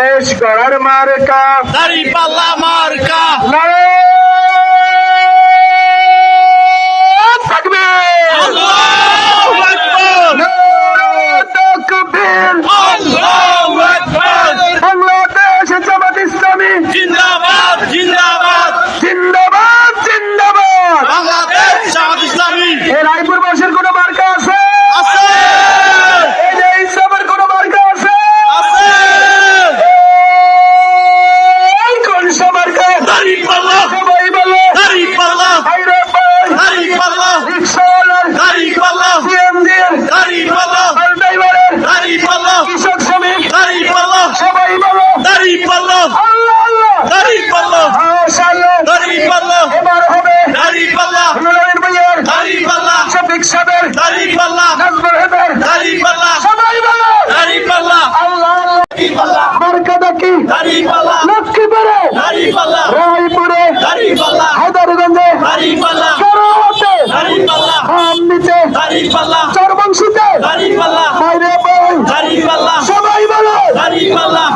দেশ গড়ার মার্কা। দাড়ি পাল্লা মার্কা। সিদ্দিক সাহেবের তারিখ আল্লাহ নাজমুল হেবের তারিখ আল্লাহ সবাই বলো তারিখ আল্লাহ আল্লাহ আল্লাহ মার্কাদা কি তারিখ আল্লাহ লক্ষ্মীপুরে তারিখ আল্লাহ রায়পুরে তারিখ আল্লাহ হায়দারগঞ্জে তারিখ আল্লাহ সরাতে তারিখ আল্লাহ আমনিতে তারিখ আল্লাহ চরবংশীতে তারিখ আল্লাহ মাইরে বল তারিখ আল্লাহ সবাই বলো তারিখ আল্লাহ